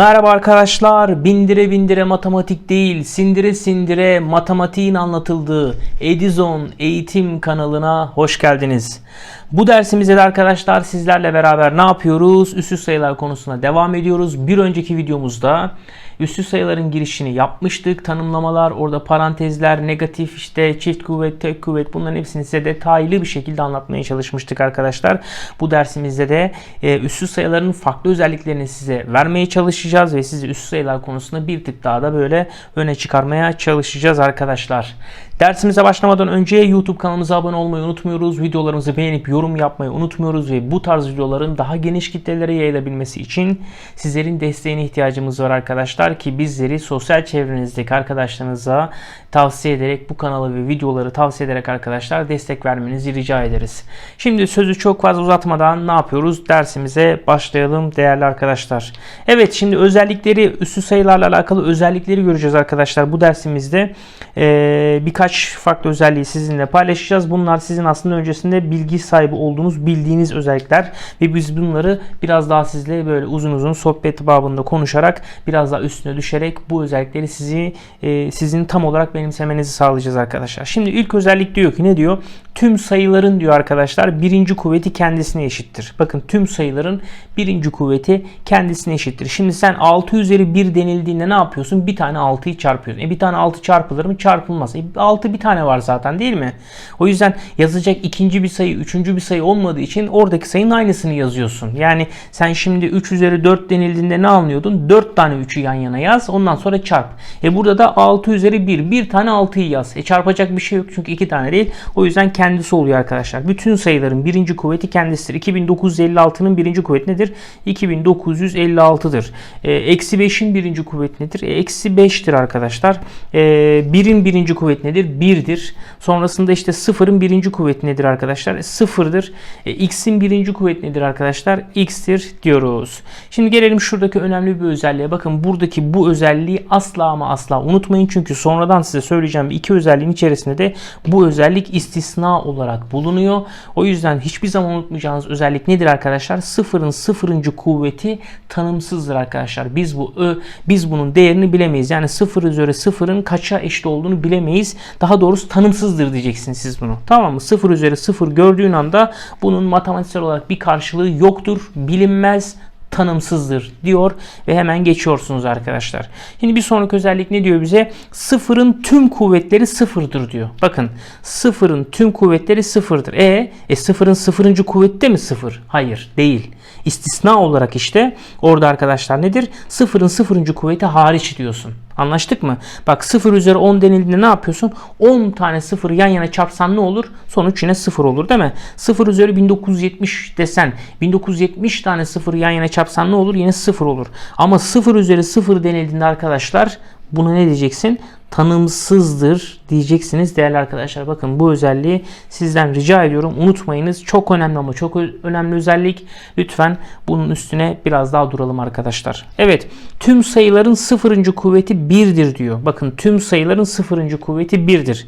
Merhaba arkadaşlar. Bindire bindire matematik değil, sindire sindire matematiğin anlatıldığı Edison Eğitim kanalına hoş geldiniz. Bu dersimizde de arkadaşlar sizlerle beraber ne yapıyoruz? Üstü sayılar konusuna devam ediyoruz. Bir önceki videomuzda üstü sayıların girişini yapmıştık. Tanımlamalar, orada parantezler, negatif işte çift kuvvet, tek kuvvet bunların hepsini size detaylı bir şekilde anlatmaya çalışmıştık arkadaşlar. Bu dersimizde de e, üstü sayıların farklı özelliklerini size vermeye çalışacağız ve sizi üstü sayılar konusunda bir tık daha da böyle öne çıkarmaya çalışacağız arkadaşlar. Dersimize başlamadan önce YouTube kanalımıza abone olmayı unutmuyoruz. Videolarımızı beğenip yorum yapmayı unutmuyoruz ve bu tarz videoların daha geniş kitlelere yayılabilmesi için sizlerin desteğine ihtiyacımız var arkadaşlar ki bizleri sosyal çevrenizdeki arkadaşlarınıza tavsiye ederek bu kanalı ve videoları tavsiye ederek arkadaşlar destek vermenizi rica ederiz. Şimdi sözü çok fazla uzatmadan ne yapıyoruz? Dersimize başlayalım değerli arkadaşlar. Evet şimdi özellikleri üstü sayılarla alakalı özellikleri göreceğiz arkadaşlar. Bu dersimizde ee, birkaç farklı özelliği sizinle paylaşacağız. Bunlar sizin aslında öncesinde bilgi sahibi olduğunuz, bildiğiniz özellikler ve biz bunları biraz daha sizle böyle uzun uzun sohbet babında konuşarak biraz daha üstüne düşerek bu özellikleri sizi e, sizin tam olarak benimsemenizi sağlayacağız arkadaşlar. Şimdi ilk özellik diyor ki ne diyor? Tüm sayıların diyor arkadaşlar birinci kuvveti kendisine eşittir. Bakın tüm sayıların birinci kuvveti kendisine eşittir. Şimdi sen 6 üzeri 1 denildiğinde ne yapıyorsun? Bir tane 6'yı çarpıyorsun. E bir tane 6 çarpılır mı? Çarpılmaz. E 6 bir tane var zaten değil mi? O yüzden yazacak ikinci bir sayı, üçüncü bir sayı olmadığı için oradaki sayının aynısını yazıyorsun. Yani sen şimdi 3 üzeri 4 denildiğinde ne anlıyordun? 4 tane 3'ü yan yana yaz. Ondan sonra çarp. E burada da 6 üzeri 1. Bir tane 6'yı yaz. E çarpacak bir şey yok çünkü 2 tane değil. O yüzden kendisi oluyor arkadaşlar. Bütün sayıların birinci kuvveti kendisidir. 2956'nın birinci kuvveti nedir? 2956'dır. E, eksi 5'in birinci kuvveti nedir? E, eksi 5'tir arkadaşlar. E, 1'in birinci kuvveti nedir? 1'dir. Sonrasında işte 0'ın birinci kuvveti nedir arkadaşlar? 0'dır. E, x'in birinci kuvveti nedir arkadaşlar? x'tir diyoruz. Şimdi gelelim şuradaki önemli bir özelliğe. Bakın buradaki bu özelliği asla ama asla unutmayın. Çünkü sonradan size söyleyeceğim iki özelliğin içerisinde de bu özellik istisna olarak bulunuyor. O yüzden hiçbir zaman unutmayacağınız özellik nedir arkadaşlar? Sıfırın sıfırıncı kuvveti tanımsızdır arkadaşlar. Biz bu ö, biz bunun değerini bilemeyiz. Yani sıfır üzeri sıfırın kaça eşit olduğunu bilemeyiz. Daha doğrusu tanımsızdır diyeceksiniz siz bunu. Tamam mı? Sıfır üzeri sıfır gördüğün anda bunun matematiksel olarak bir karşılığı yoktur. Bilinmez tanımsızdır diyor ve hemen geçiyorsunuz arkadaşlar. Şimdi bir sonraki özellik ne diyor bize? Sıfırın tüm kuvvetleri sıfırdır diyor. Bakın sıfırın tüm kuvvetleri sıfırdır. E, e sıfırın sıfırıncı kuvveti de mi sıfır? Hayır değil. İstisna olarak işte orada arkadaşlar nedir? Sıfırın sıfırıncı kuvveti hariç diyorsun. Anlaştık mı? Bak 0 üzeri 10 denildiğinde ne yapıyorsun? 10 tane 0 yan yana çarpsan ne olur? Sonuç yine 0 olur değil mi? 0 üzeri 1970 desen 1970 tane 0 yan yana çarpsan ne olur? Yine 0 olur. Ama 0 üzeri 0 denildiğinde arkadaşlar bunu ne diyeceksin? Tanımsızdır diyeceksiniz değerli arkadaşlar. Bakın bu özelliği sizden rica ediyorum. Unutmayınız. Çok önemli ama çok önemli özellik. Lütfen bunun üstüne biraz daha duralım arkadaşlar. Evet. Tüm sayıların sıfırıncı kuvveti 1'dir diyor. Bakın tüm sayıların sıfırıncı kuvveti 1'dir.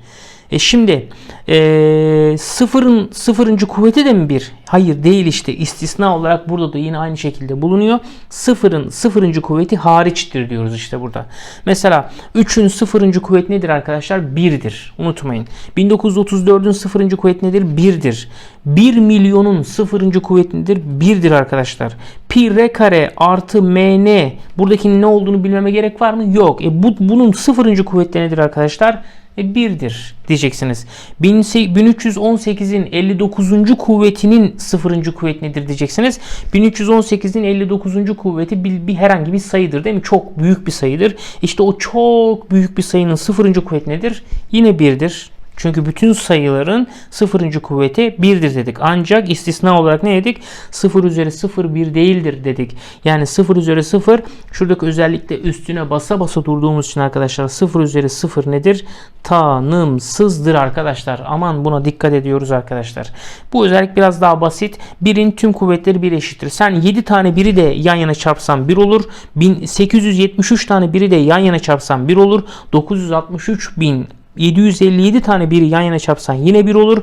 E şimdi e, sıfırın sıfırıncı kuvveti de mi bir? Hayır değil işte istisna olarak burada da yine aynı şekilde bulunuyor. Sıfırın sıfırıncı kuvveti hariçtir diyoruz işte burada. Mesela 3'ün sıfırıncı kuvveti nedir arkadaşlar? 1'dir. Unutmayın. 1934'ün sıfırıncı kuvveti nedir? 1'dir. 1 milyonun sıfırıncı kuvveti nedir? 1'dir arkadaşlar. Pi r kare artı mn buradaki ne olduğunu bilmeme gerek var mı? Yok. E bu, bunun sıfırıncı kuvveti nedir arkadaşlar? E 1'dir diyeceksiniz. 1318'in 59. kuvvetinin 0. kuvvet nedir diyeceksiniz. 1318'in 59. kuvveti bir, bir herhangi bir sayıdır değil mi? Çok büyük bir sayıdır. İşte o çok büyük bir sayının 0. kuvvet nedir? Yine 1'dir. Çünkü bütün sayıların sıfırıncı kuvveti 1'dir dedik. Ancak istisna olarak ne dedik? 0 üzeri 0 1 değildir dedik. Yani 0 üzeri 0 şuradaki özellikle üstüne basa basa durduğumuz için arkadaşlar 0 üzeri 0 nedir? Tanımsızdır arkadaşlar. Aman buna dikkat ediyoruz arkadaşlar. Bu özellik biraz daha basit. 1'in tüm kuvvetleri 1 eşittir. Sen 7 tane biri de yan yana çarpsan 1 olur. 1873 tane biri de yan yana çarpsan 1 olur. 963 bin 757 tane biri yan yana çarpsan yine 1 olur.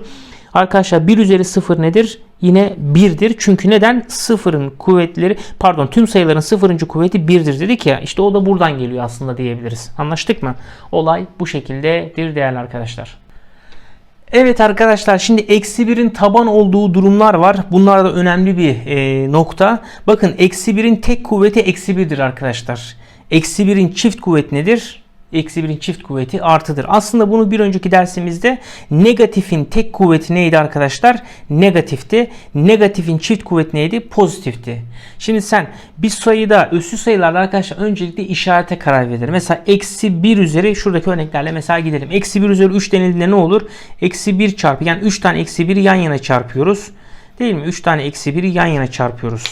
Arkadaşlar 1 üzeri 0 nedir? Yine 1'dir. Çünkü neden? Sıfırın kuvvetleri pardon tüm sayıların sıfırıncı kuvveti 1'dir dedik ya. İşte o da buradan geliyor aslında diyebiliriz. Anlaştık mı? Olay bu şekildedir değerli arkadaşlar. Evet arkadaşlar şimdi eksi 1'in taban olduğu durumlar var. Bunlar da önemli bir e, nokta. Bakın eksi 1'in tek kuvveti eksi 1'dir arkadaşlar. Eksi 1'in çift kuvveti nedir? Eksi 1'in çift kuvveti artıdır. Aslında bunu bir önceki dersimizde negatifin tek kuvveti neydi arkadaşlar? Negatifti. Negatifin çift kuvveti neydi? Pozitifti. Şimdi sen bir sayıda üssü sayılarla arkadaşlar öncelikle işarete karar verilir. Mesela eksi 1 üzeri şuradaki örneklerle mesela gidelim. Eksi 1 üzeri 3 denildiğinde ne olur? Eksi 1 çarpı yani 3 tane eksi 1 yan yana çarpıyoruz. Değil mi? 3 tane eksi 1'i yan yana çarpıyoruz.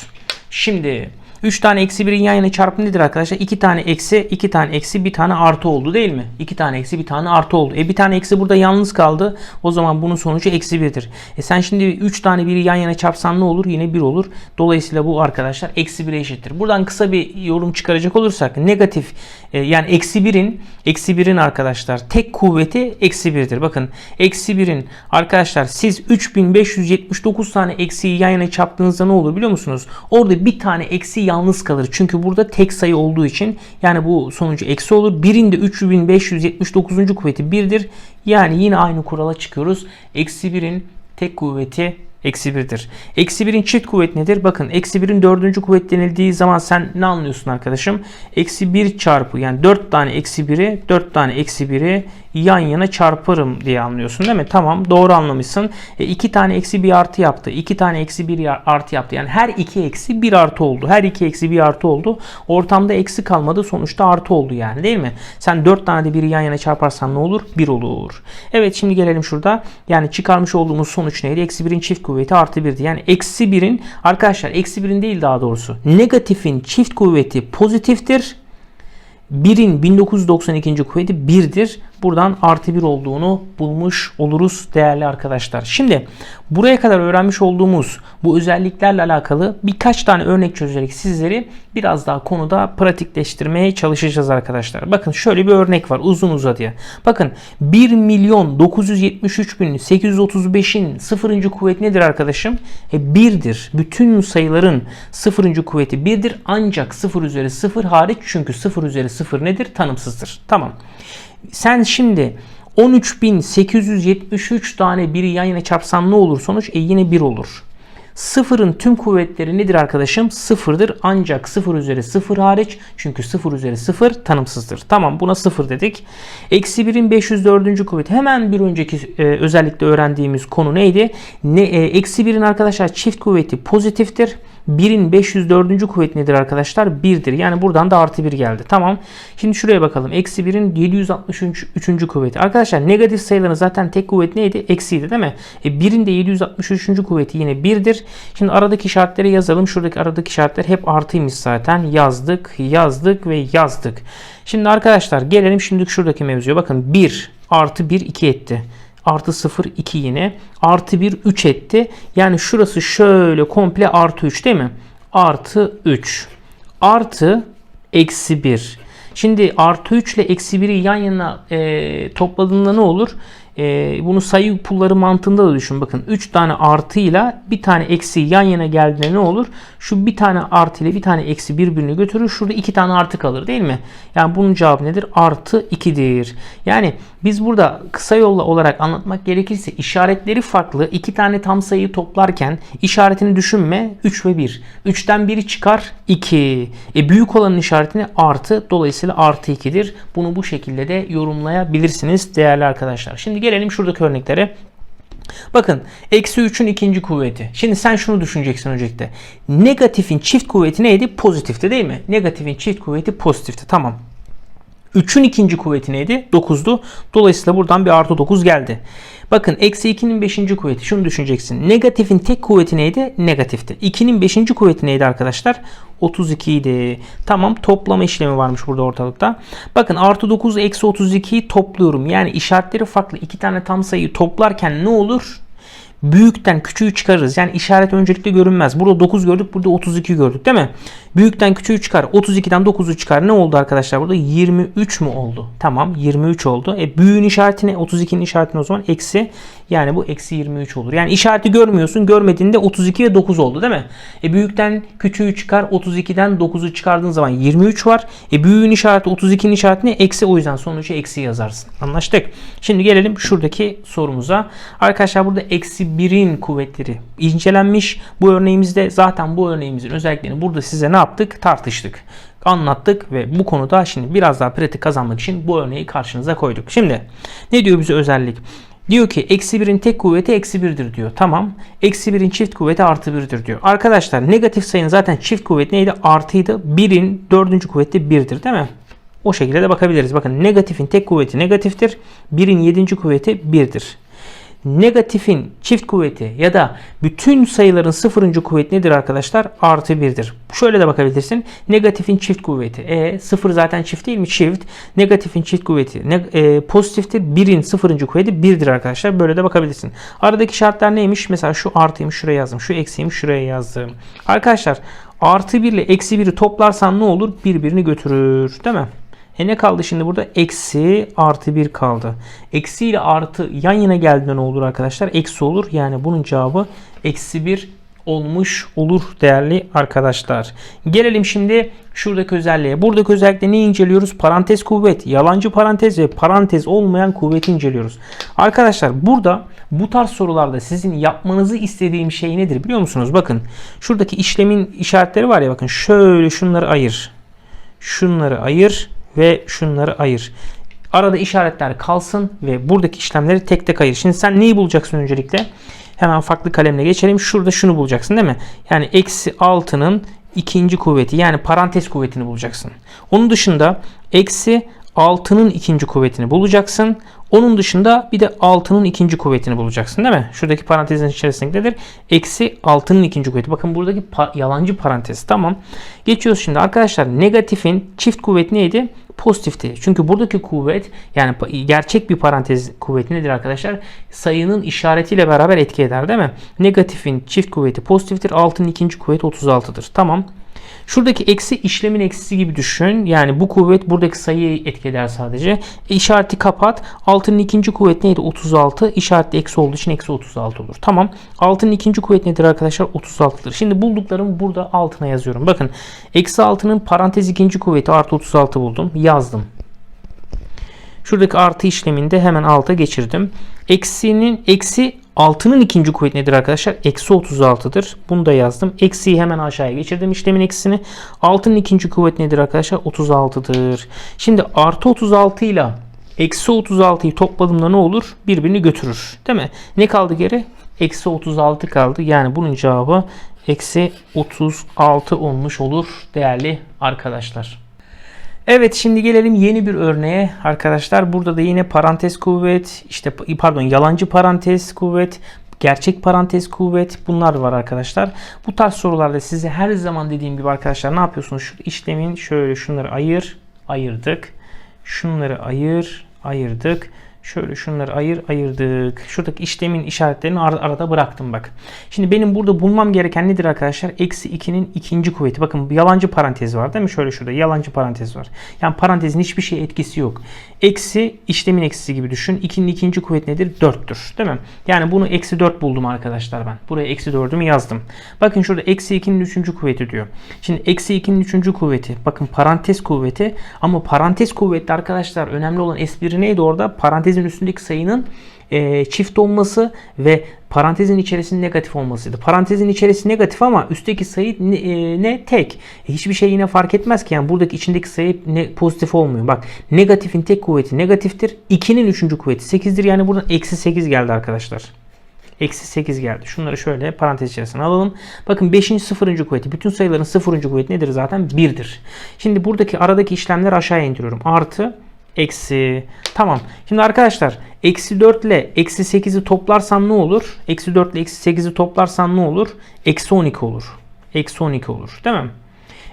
Şimdi 3 tane eksi 1'in yan yana çarpımı nedir arkadaşlar? 2 tane eksi, 2 tane eksi, 1 tane artı oldu değil mi? 2 tane eksi, 1 tane artı oldu. E bir tane eksi burada yalnız kaldı. O zaman bunun sonucu eksi 1'dir. E sen şimdi 3 tane 1'i yan yana çarpsan ne olur? Yine 1 olur. Dolayısıyla bu arkadaşlar eksi 1'e eşittir. Buradan kısa bir yorum çıkaracak olursak negatif e, yani eksi 1'in eksi 1'in arkadaşlar tek kuvveti eksi 1'dir. Bakın eksi 1'in arkadaşlar siz 3579 tane eksiyi yan yana çarptığınızda ne olur biliyor musunuz? Orada bir tane eksi yalnız kalır. Çünkü burada tek sayı olduğu için yani bu sonucu eksi olur. Birinde 3579. kuvveti 1'dir. Yani yine aynı kurala çıkıyoruz. Eksi 1'in tek kuvveti Eksi 1'dir. Eksi 1'in çift kuvvet nedir? Bakın eksi 1'in dördüncü kuvvet denildiği zaman sen ne anlıyorsun arkadaşım? Eksi 1 çarpı yani 4 tane eksi 1'i 4 tane eksi 1'i yan yana çarparım diye anlıyorsun değil mi? Tamam doğru anlamışsın. E, 2 tane eksi 1 artı yaptı. 2 tane eksi 1 artı yaptı. Yani her 2 eksi 1 artı oldu. Her 2 eksi 1 artı oldu. Ortamda eksi kalmadı. Sonuçta artı oldu yani değil mi? Sen 4 tane de 1'i yan yana çarparsan ne olur? 1 olur. Evet şimdi gelelim şurada. Yani çıkarmış olduğumuz sonuç neydi? Eksi 1'in çift kuvveti artı 1'di. Yani eksi 1'in arkadaşlar eksi 1'in değil daha doğrusu. Negatifin çift kuvveti pozitiftir. 1'in 1992. kuvveti 1'dir. Buradan artı 1 olduğunu bulmuş oluruz değerli arkadaşlar. Şimdi buraya kadar öğrenmiş olduğumuz bu özelliklerle alakalı birkaç tane örnek çözerek sizleri biraz daha konuda pratikleştirmeye çalışacağız arkadaşlar. Bakın şöyle bir örnek var uzun uzadıya. Bakın 1 milyon 973 bin 835'in sıfırıncı kuvveti nedir arkadaşım? E 1'dir. Bütün sayıların sıfırıncı kuvveti 1'dir ancak 0 üzeri 0 hariç çünkü 0 üzeri 0 nedir? Tanımsızdır. Tamam. Sen şimdi 13.873 tane biri yan yana çarpsan ne olur sonuç? E yine 1 olur. Sıfırın tüm kuvvetleri nedir arkadaşım? Sıfırdır ancak sıfır üzeri sıfır hariç. Çünkü sıfır üzeri sıfır tanımsızdır. Tamam buna sıfır dedik. Eksi 1'in 504. kuvveti. Hemen bir önceki e, özellikle öğrendiğimiz konu neydi? Ne, e, eksi 1'in arkadaşlar çift kuvveti pozitiftir. 1'in 504. kuvvet nedir arkadaşlar? 1'dir. Yani buradan da artı 1 geldi. Tamam. Şimdi şuraya bakalım. Eksi 1'in 763. kuvveti. Arkadaşlar negatif sayıların zaten tek kuvvet neydi? Eksiydi değil mi? E 1'in de 763. kuvveti yine 1'dir. Şimdi aradaki işaretleri yazalım. Şuradaki aradaki işaretler hep artıymış zaten. Yazdık, yazdık ve yazdık. Şimdi arkadaşlar gelelim şimdi şuradaki mevzuya. Bakın 1 artı 1 2 etti artı 0 2 yine artı 1 3 etti. Yani şurası şöyle komple artı 3 değil mi? Artı 3 artı eksi 1. Şimdi artı 3 ile eksi 1'i yan yana e, topladığında ne olur? E, bunu sayı pulları mantığında da düşün. Bakın 3 tane artıyla bir tane eksi yan yana geldiğinde ne olur? Şu bir tane artı ile bir tane eksi birbirini götürür. Şurada iki tane artı kalır değil mi? Yani bunun cevabı nedir? Artı 2'dir. Yani biz burada kısa yolla olarak anlatmak gerekirse işaretleri farklı. iki tane tam sayıyı toplarken işaretini düşünme 3 ve 1. 3'ten 1'i çıkar 2. E büyük olanın işaretini artı. Dolayısıyla artı 2'dir. Bunu bu şekilde de yorumlayabilirsiniz değerli arkadaşlar. Şimdi gelelim şuradaki örneklere. Bakın eksi 3'ün ikinci kuvveti. Şimdi sen şunu düşüneceksin öncelikle. Negatifin çift kuvveti neydi? Pozitifti değil mi? Negatifin çift kuvveti pozitifti. Tamam. 3'ün ikinci kuvveti neydi? 9'du. Dolayısıyla buradan bir artı 9 geldi. Bakın eksi 2'nin 5. kuvveti. Şunu düşüneceksin. Negatifin tek kuvveti neydi? Negatifti. 2'nin 5. kuvveti neydi arkadaşlar? 32 idi. Tamam toplama işlemi varmış burada ortalıkta. Bakın artı 9 eksi 32'yi topluyorum. Yani işaretleri farklı. iki tane tam sayıyı toplarken ne olur? büyükten küçüğü çıkarırız. Yani işaret öncelikle görünmez. Burada 9 gördük, burada 32 gördük değil mi? Büyükten küçüğü çıkar. 32'den 9'u çıkar. Ne oldu arkadaşlar burada? 23 mü oldu? Tamam 23 oldu. E büyüğün işareti ne? 32'nin işareti o zaman? Eksi. Yani bu eksi 23 olur. Yani işareti görmüyorsun. Görmediğinde 32 ve 9 oldu değil mi? E büyükten küçüğü çıkar. 32'den 9'u çıkardığın zaman 23 var. E büyüğün işareti 32'nin işareti ne? Eksi. O yüzden sonucu eksi yazarsın. Anlaştık. Şimdi gelelim şuradaki sorumuza. Arkadaşlar burada eksi 1'in kuvvetleri incelenmiş. Bu örneğimizde zaten bu örneğimizin özelliklerini burada size ne yaptık? Tartıştık. Anlattık ve bu konuda şimdi biraz daha pratik kazanmak için bu örneği karşınıza koyduk. Şimdi ne diyor bize özellik? Diyor ki eksi 1'in tek kuvveti eksi 1'dir diyor. Tamam. Eksi 1'in çift kuvveti artı 1'dir diyor. Arkadaşlar negatif sayının zaten çift kuvveti neydi? Artıydı. 1'in dördüncü kuvveti 1'dir değil mi? O şekilde de bakabiliriz. Bakın negatifin tek kuvveti negatiftir. 1'in yedinci kuvveti 1'dir. Negatifin çift kuvveti ya da bütün sayıların sıfırıncı kuvveti nedir arkadaşlar? Artı 1'dir. Şöyle de bakabilirsin. Negatifin çift kuvveti. E sıfır zaten çift değil mi? Çift. Negatifin çift kuvveti. Ne, e, pozitiftir. 1'in sıfırıncı kuvveti 1'dir arkadaşlar. Böyle de bakabilirsin. Aradaki şartlar neymiş? Mesela şu artıymış şuraya yazdım. Şu eksiymiş şuraya yazdım. Arkadaşlar artı 1 ile eksi 1'i toplarsan ne olur? Birbirini götürür. Değil mi? E ne kaldı şimdi burada? Eksi artı 1 kaldı. Eksi ile artı yan yana geldiğinde ne olur arkadaşlar? Eksi olur. Yani bunun cevabı eksi 1 olmuş olur değerli arkadaşlar. Gelelim şimdi şuradaki özelliğe. Buradaki özellikle ne inceliyoruz? Parantez kuvvet, yalancı parantez ve parantez olmayan kuvveti inceliyoruz. Arkadaşlar burada bu tarz sorularda sizin yapmanızı istediğim şey nedir biliyor musunuz? Bakın şuradaki işlemin işaretleri var ya bakın şöyle şunları ayır. Şunları ayır ve şunları ayır. Arada işaretler kalsın ve buradaki işlemleri tek tek ayır. Şimdi sen neyi bulacaksın öncelikle? Hemen farklı kalemle geçelim. Şurada şunu bulacaksın değil mi? Yani eksi 6'nın ikinci kuvveti yani parantez kuvvetini bulacaksın. Onun dışında eksi 6'nın ikinci kuvvetini bulacaksın. Onun dışında bir de 6'nın ikinci kuvvetini bulacaksın değil mi? Şuradaki parantezin içerisindedir. Eksi 6'nın ikinci kuvveti. Bakın buradaki pa- yalancı parantez. Tamam. Geçiyoruz şimdi. Arkadaşlar negatifin çift kuvveti neydi? Pozitifti. Çünkü buradaki kuvvet yani gerçek bir parantez kuvveti nedir arkadaşlar? Sayının işaretiyle beraber etki eder değil mi? Negatifin çift kuvveti pozitiftir. 6'nın ikinci kuvveti 36'dır. Tamam. Şuradaki eksi işlemin eksisi gibi düşün. Yani bu kuvvet buradaki sayıyı etkiler sadece. E, işareti kapat. 6'nın ikinci kuvvet neydi? 36. İşaretli eksi olduğu için eksi 36 olur. Tamam. 6'nın ikinci kuvvet nedir arkadaşlar? 36'dır. Şimdi bulduklarımı burada altına yazıyorum. Bakın. Eksi 6'nın parantez ikinci kuvveti artı 36 buldum. Yazdım. Şuradaki artı işleminde hemen alta geçirdim. Eksinin eksi 6'nın ikinci kuvveti nedir arkadaşlar? Eksi 36'dır. Bunu da yazdım. Eksiyi hemen aşağıya geçirdim işlemin eksisini. 6'nın ikinci kuvveti nedir arkadaşlar? 36'dır. Şimdi artı 36 ile eksi 36'yı topladığımda ne olur? Birbirini götürür. Değil mi? Ne kaldı geri? Eksi 36 kaldı. Yani bunun cevabı eksi 36 olmuş olur değerli arkadaşlar. Evet şimdi gelelim yeni bir örneğe arkadaşlar. Burada da yine parantez kuvvet, işte pardon yalancı parantez kuvvet, gerçek parantez kuvvet bunlar var arkadaşlar. Bu tarz sorularda size her zaman dediğim gibi arkadaşlar ne yapıyorsunuz? Şu işlemin şöyle şunları ayır, ayırdık. Şunları ayır, ayırdık. Şöyle şunları ayır ayırdık. Şuradaki işlemin işaretlerini ar- arada bıraktım bak. Şimdi benim burada bulmam gereken nedir arkadaşlar? Eksi 2'nin ikinci kuvveti. Bakın yalancı parantez var değil mi? Şöyle şurada yalancı parantez var. Yani parantezin hiçbir şey etkisi yok. Eksi işlemin eksisi gibi düşün. 2'nin ikinci kuvveti nedir? 4'tür. Değil mi? Yani bunu eksi 4 buldum arkadaşlar ben. Buraya eksi 4'ümü yazdım. Bakın şurada eksi 2'nin üçüncü kuvveti diyor. Şimdi eksi 2'nin üçüncü kuvveti. Bakın parantez kuvveti. Ama parantez kuvveti arkadaşlar önemli olan espri neydi orada? Parantezin üstündeki sayının e, çift olması ve parantezin içerisinde negatif olmasıydı. Parantezin içerisi negatif ama üstteki sayı ne, e, ne? tek. E, hiçbir şey yine fark etmez ki yani buradaki içindeki sayı ne, pozitif olmuyor. Bak negatifin tek kuvveti negatiftir. 2'nin üçüncü kuvveti 8'dir. Yani buradan eksi 8 geldi arkadaşlar. Eksi 8 geldi. Şunları şöyle parantez içerisine alalım. Bakın 5. sıfırıncı kuvveti. Bütün sayıların sıfırıncı kuvveti nedir zaten? 1'dir. Şimdi buradaki aradaki işlemleri aşağıya indiriyorum. Artı eksi. Tamam. Şimdi arkadaşlar eksi 4 ile eksi 8'i toplarsam ne olur? Eksi 4 ile eksi 8'i toplarsam ne olur? Eksi 12 olur. Eksi 12 olur. Değil mi?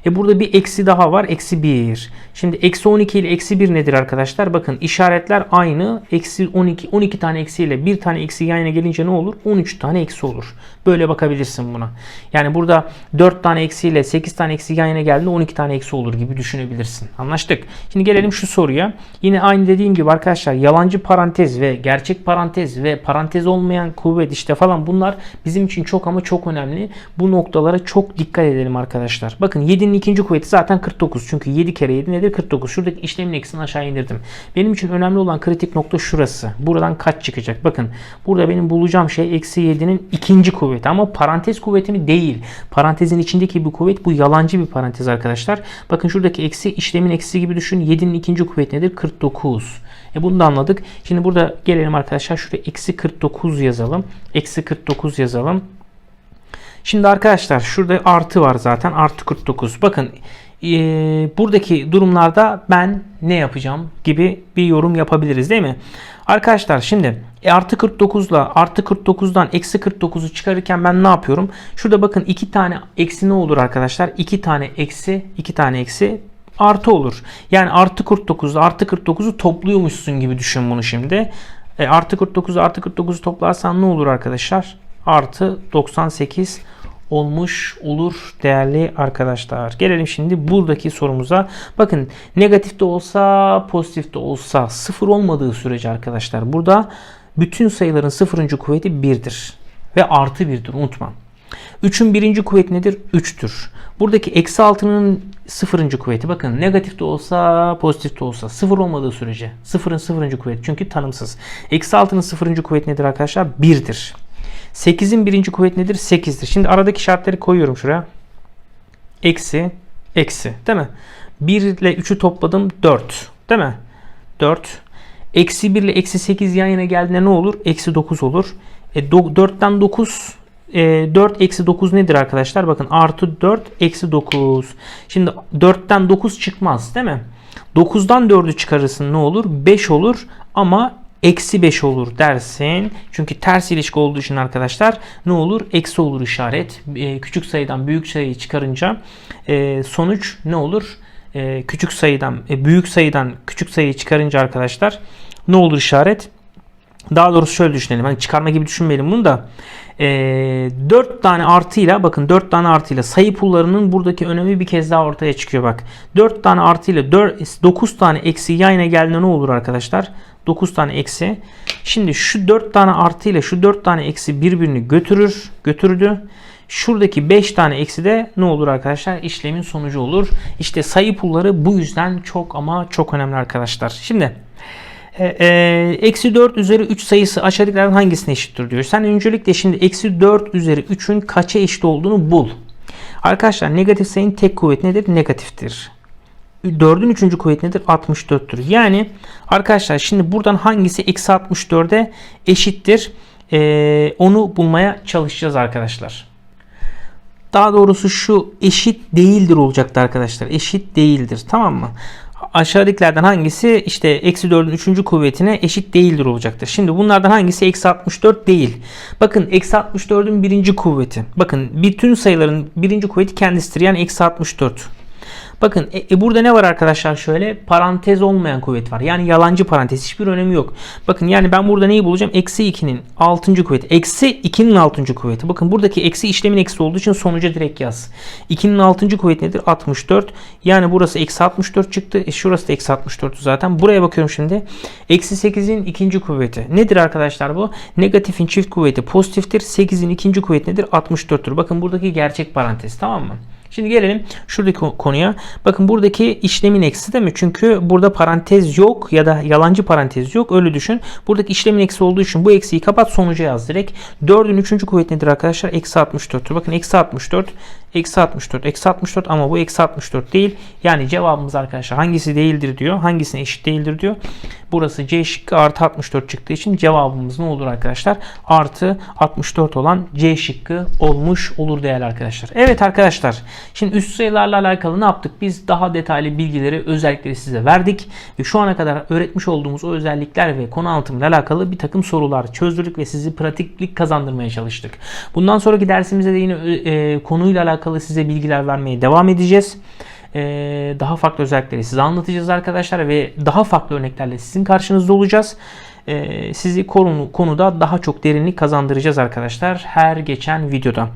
E burada bir eksi daha var. Eksi 1. Şimdi eksi 12 ile eksi 1 nedir arkadaşlar? Bakın işaretler aynı. Eksi 12, 12 tane eksi ile bir tane eksi yan yana gelince ne olur? 13 tane eksi olur. Böyle bakabilirsin buna. Yani burada 4 tane eksi ile 8 tane eksi yan yana geldiğinde 12 tane eksi olur gibi düşünebilirsin. Anlaştık. Şimdi gelelim şu soruya. Yine aynı dediğim gibi arkadaşlar yalancı parantez ve gerçek parantez ve parantez olmayan kuvvet işte falan bunlar bizim için çok ama çok önemli. Bu noktalara çok dikkat edelim arkadaşlar. Bakın 7'nin ikinci kuvveti zaten 49. Çünkü 7 kere 7 nedir? 49. Şuradaki işlemin eksini aşağı indirdim. Benim için önemli olan kritik nokta şurası. Buradan kaç çıkacak? Bakın burada benim bulacağım şey eksi 7'nin ikinci kuvveti. Ama parantez kuvveti mi? Değil. Parantezin içindeki bir kuvvet bu yalancı bir parantez arkadaşlar. Bakın şuradaki eksi işlemin eksi gibi düşün. 7'nin ikinci kuvveti nedir? 49. E bunu da anladık. Şimdi burada gelelim arkadaşlar. Şuraya eksi 49 yazalım. Eksi 49 yazalım. Şimdi arkadaşlar şurada artı var zaten. Artı 49. Bakın e, buradaki durumlarda ben ne yapacağım gibi bir yorum yapabiliriz değil mi? Arkadaşlar şimdi e, artı 49 ile artı 49'dan eksi 49'u çıkarırken ben ne yapıyorum? Şurada bakın iki tane eksi ne olur arkadaşlar? İki tane eksi, iki tane eksi artı olur. Yani artı 49 artı 49'u topluyormuşsun gibi düşün bunu şimdi. E, artı 49 artı 49'u toplarsan ne olur arkadaşlar? Artı 98 olmuş olur değerli arkadaşlar. Gelelim şimdi buradaki sorumuza. Bakın negatif de olsa pozitif de olsa sıfır olmadığı sürece arkadaşlar burada bütün sayıların sıfırıncı kuvveti 1'dir. Ve artı 1'dir unutma. 3'ün birinci kuvveti nedir? 3'tür. Buradaki eksi 6'nın sıfırıncı kuvveti bakın negatif de olsa pozitif de olsa sıfır olmadığı sürece sıfırın sıfırıncı kuvveti çünkü tanımsız. Eksi 6'nın sıfırıncı kuvveti nedir arkadaşlar? 1'dir. 8'in birinci kuvveti nedir? 8'dir. Şimdi aradaki şartları koyuyorum şuraya. Eksi, eksi değil mi? 1 ile 3'ü topladım 4 değil mi? 4. Eksi 1 ile eksi 8 yan yana geldiğinde ne olur? Eksi 9 olur. E, 4'ten 9 e, 4 eksi 9 nedir arkadaşlar? Bakın artı 4 eksi 9. Şimdi 4'ten 9 çıkmaz değil mi? 9'dan 4'ü çıkarırsın ne olur? 5 olur ama eksi 5 olur dersin. Çünkü ters ilişki olduğu için arkadaşlar ne olur? Eksi olur işaret. E, küçük sayıdan büyük sayıyı çıkarınca e, sonuç ne olur? E, küçük sayıdan e, büyük sayıdan küçük sayıyı çıkarınca arkadaşlar ne olur işaret? Daha doğrusu şöyle düşünelim. Hani çıkarma gibi düşünmeyelim bunu da. E, 4 tane artıyla bakın 4 tane artıyla sayı pullarının buradaki önemi bir kez daha ortaya çıkıyor bak. 4 tane artıyla 4, 9 tane eksi yan yana geldiğinde ne olur arkadaşlar? 9 tane eksi. Şimdi şu 4 tane artı ile şu 4 tane eksi birbirini götürür, götürdü. Şuradaki 5 tane eksi de ne olur arkadaşlar? İşlemin sonucu olur. İşte sayı pulları bu yüzden çok ama çok önemli arkadaşlar. Şimdi eksi 4 üzeri 3 sayısı aşağıdakilerden hangisine eşittir diyor. Sen öncelikle şimdi eksi 4 üzeri 3'ün kaça eşit olduğunu bul. Arkadaşlar negatif sayının tek kuvveti nedir? Negatiftir. 4'ün 3. kuvveti nedir? 64'tür. Yani arkadaşlar şimdi buradan hangisi eksi 64'e eşittir? Ee, onu bulmaya çalışacağız arkadaşlar. Daha doğrusu şu eşit değildir olacaktı arkadaşlar. Eşit değildir. Tamam mı? Aşağıdakilerden hangisi işte eksi 4'ün 3. kuvvetine eşit değildir olacaktır. Şimdi bunlardan hangisi eksi 64 değil. Bakın eksi 64'ün birinci kuvveti. Bakın bütün sayıların birinci kuvveti kendisidir. Yani eksi 64. Bakın e, e, burada ne var arkadaşlar şöyle parantez olmayan kuvvet var. Yani yalancı parantez hiçbir önemi yok. Bakın yani ben burada neyi bulacağım? Eksi 2'nin 6. kuvveti. Eksi 2'nin 6. kuvveti. Bakın buradaki eksi işlemin eksi olduğu için sonuca direkt yaz. 2'nin 6. kuvveti nedir? 64. Yani burası eksi 64 çıktı. E şurası da eksi 64 zaten. Buraya bakıyorum şimdi. Eksi 8'in 2. kuvveti. Nedir arkadaşlar bu? Negatifin çift kuvveti pozitiftir. 8'in 2. kuvveti nedir? 64'tür. Bakın buradaki gerçek parantez tamam mı? Şimdi gelelim şuradaki konuya. Bakın buradaki işlemin eksi değil mi? Çünkü burada parantez yok ya da yalancı parantez yok. Öyle düşün. Buradaki işlemin eksi olduğu için bu eksiyi kapat sonuca yaz direkt. 4'ün 3. kuvveti nedir arkadaşlar? Eksi 64'tür. Bakın eksi 64 Eksi 64. Eksi 64 ama bu eksi 64 değil. Yani cevabımız arkadaşlar hangisi değildir diyor. Hangisine eşit değildir diyor. Burası C şıkkı artı 64 çıktığı için cevabımız ne olur arkadaşlar? Artı 64 olan C şıkkı olmuş olur değerli arkadaşlar. Evet arkadaşlar. Şimdi üst sayılarla alakalı ne yaptık? Biz daha detaylı bilgileri, özellikleri size verdik. Ve şu ana kadar öğretmiş olduğumuz o özellikler ve konu anlatımıyla alakalı bir takım sorular çözdürdük ve sizi pratiklik kazandırmaya çalıştık. Bundan sonraki dersimizde de yine e, konuyla alakalı alakalı size bilgiler vermeye devam edeceğiz. Ee, daha farklı özellikleri size anlatacağız arkadaşlar ve daha farklı örneklerle sizin karşınızda olacağız. Ee, sizi konu, konuda daha çok derinlik kazandıracağız arkadaşlar her geçen videoda.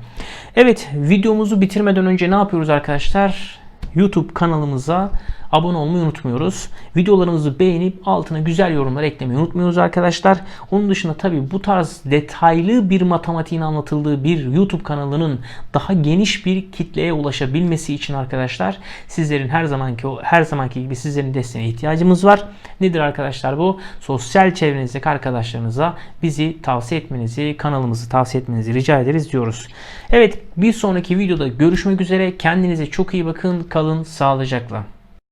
Evet videomuzu bitirmeden önce ne yapıyoruz arkadaşlar? YouTube kanalımıza abone olmayı unutmuyoruz. Videolarımızı beğenip altına güzel yorumlar eklemeyi unutmuyoruz arkadaşlar. Onun dışında tabi bu tarz detaylı bir matematiğin anlatıldığı bir YouTube kanalının daha geniş bir kitleye ulaşabilmesi için arkadaşlar sizlerin her zamanki her zamanki gibi sizlerin desteğine ihtiyacımız var. Nedir arkadaşlar bu? Sosyal çevrenizdeki arkadaşlarınıza bizi tavsiye etmenizi, kanalımızı tavsiye etmenizi rica ederiz diyoruz. Evet bir sonraki videoda görüşmek üzere. Kendinize çok iyi bakın. Kalın sağlıcakla.